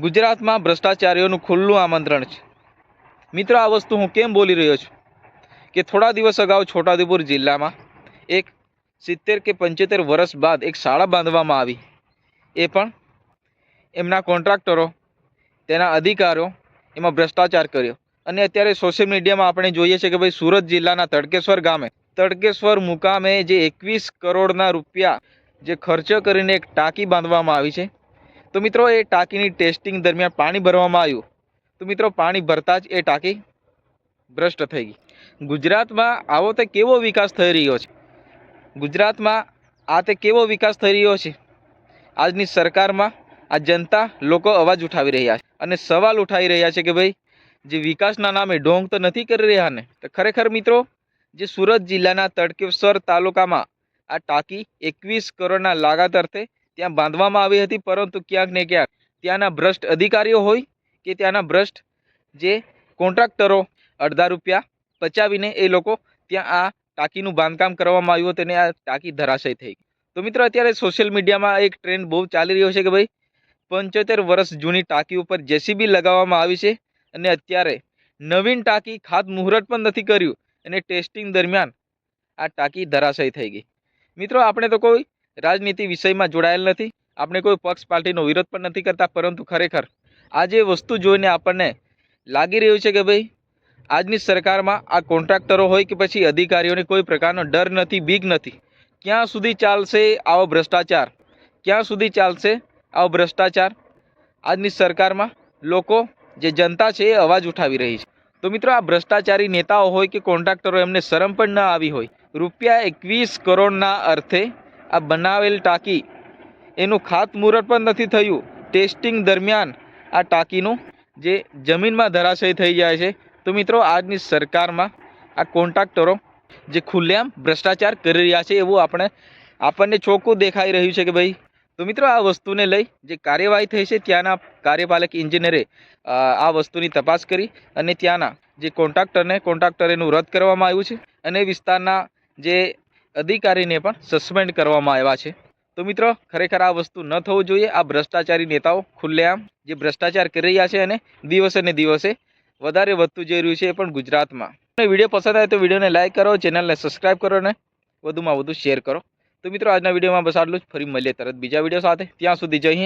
ગુજરાતમાં ભ્રષ્ટાચારીઓનું ખુલ્લું આમંત્રણ છે. મિત્રો, આ વસ્તુ હું કેમ બોલી રહ્યો છું? કે થોડા દિવસ અગાઉ છોટાઉદેપુર જિલ્લામાં એક સિત્તેર કે પંચોતેર વર્ષ બાદ એક શાળા બાંધવામાં આવી. એ પણ એમના કોન્ટ્રાક્ટરો, તેના અધિકારો એમાં ભ્રષ્ટાચાર કર્યો. અને અત્યારે સોશિયલ મીડિયામાં આપણે જોઈએ છીએ કે ભાઈ સુરત જિલ્લાના તડકેશ્વર ગામે, તડકેશ્વર મુકામે જે એકવીસ કરોડના રૂપિયા જે ખર્ચ કરીને એક ટાંકી બાંધવામાં આવી છે તો મિત્રો, એ ટાંકીની ટેસ્ટિંગ દરમિયાન પાણી ભરવામાં આવ્યું. તો મિત્રો, પાણી ભરતા જ એ ટાંકી ભ્રષ્ટ થઈ ગઈ. ગુજરાતમાં આવો તે કેવો વિકાસ થઈ રહ્યો છે? ગુજરાતમાં આ તે કેવો વિકાસ થઈ રહ્યો છે? આજની સરકારમાં આ જનતા લોકો અવાજ ઉઠાવી રહ્યા છે અને સવાલ ઉઠાવી રહ્યા છે કે ભાઈ, જે વિકાસના નામે ઢોંગ તો નથી કરી રહ્યા ને? તો ખરેખર મિત્રો, જે સુરત જિલ્લાના તડકેશ્વર તાલુકામાં આ ટાંકી એકવીસ કરોડના લાગાતરથી ત્યાં બાંધવામાં આવી હતી, પરંતુ ક્યાંક ને ક્યાંક ત્યાંના ભ્રષ્ટ અધિકારીઓ હોય કે ત્યાંના ભ્રષ્ટ જે કોન્ટ્રાક્ટરો અડધા રૂપિયા પચાવીને એ લોકો ત્યાં આ ટાંકીનું બાંધકામ કરવામાં આવ્યું હતું અને આ ટાંકી ધરાશય થઈ તો મિત્રો, અત્યારે સોશિયલ મીડિયામાં એક ટ્રેન્ડ બહુ ચાલી રહ્યો છે કે ભાઈ, પંચોતેર વર્ષ જૂની ટાંકી ઉપર જેસીબી લગાવવામાં આવી છે અને અત્યારે નવીન ટાંકી ખાત મુહૂર્ત પણ નથી કર્યું અને ટેસ્ટિંગ દરમિયાન આ ટાંકી ધરાશય થઈ ગઈ. મિત્રો, આપણે તો કોઈ રાજનીતિ વિષયમાં જોડાયેલ નથી. આપણે કોઈ પક્ષ પાર્ટીનો વિરોધ પણ નથી કરતા, પરંતુ ખરેખર આ જે વસ્તુ જોઈને આપણને લાગી રહ્યું છે કે ભાઈ, આજની સરકારમાં આ કોન્ટ્રાક્ટરો હોય કે પછી અધિકારીઓને કોઈ પ્રકારનો ડર નથી, બીક નથી. ક્યાં સુધી ચાલશે આવો ભ્રષ્ટાચાર? ક્યાં સુધી ચાલશે આવો ભ્રષ્ટાચાર? આજની સરકારમાં લોકો, જે જનતા છે એ અવાજ ઉઠાવી રહી છે. તો મિત્રો, આ ભ્રષ્ટાચારી નેતાઓ હોય કે કોન્ટ્રાક્ટરો, એમને શરમ પણ ન આવી હોય. રૂપિયા એકવીસ કરોડના અર્થે આ બનાવેલ ટાંકી, એનું ખાતમુહૂર્ત પણ નથી થયું. ટેસ્ટિંગ દરમિયાન આ ટાંકીનું જે જમીનમાં ધરાશય થઈ જાય છે. તો મિત્રો, આજની સરકારમાં આ કોન્ટ્રાક્ટરો જે ખુલ્લેઆમ ભ્રષ્ટાચાર કરી રહ્યા છે, એવું આપણે, આપણને ચોખ્ખું દેખાઈ રહ્યું છે કે ભાઈ, તો મિત્રો, આ વસ્તુને લઈ જે કાર્યવાહી થઈ છે, ત્યાંના કાર્યપાલક ઇન્જિનિયરે આ વસ્તુની તપાસ કરી અને ત્યાંના જે કોન્ટ્રાક્ટરને, કોન્ટ્રાક્ટર એનું રદ કરવામાં આવ્યું છે. અને વિસ્તારના જે અધિકારીને પણ સસ્પેન્ડ કરવામાં આવ્યા છે. તો મિત્રો, ખરેખર આ વસ્તુ ન થવું જોઈએ. આ ભ્રષ્ટાચારી નેતાઓ ખુલ્લેઆમ જે ભ્રષ્ટાચાર કરી રહ્યા છે અને દિવસે ને દિવસે વધારે વધતું જઈ રહ્યું છે એ પણ ગુજરાતમાં. વીડિયો પસંદ આવે તો વિડીયોને લાઇક કરો, ચેનલને સબસ્ક્રાઈબ કરો અને વધુમાં વધુ શેર કરો. તો મિત્રો, આજના વિડીયોમાં બસ આટલું જ. ફરી મળીએ તરત બીજા વીડિયો સાથે. ત્યાં સુધી હિન્દ.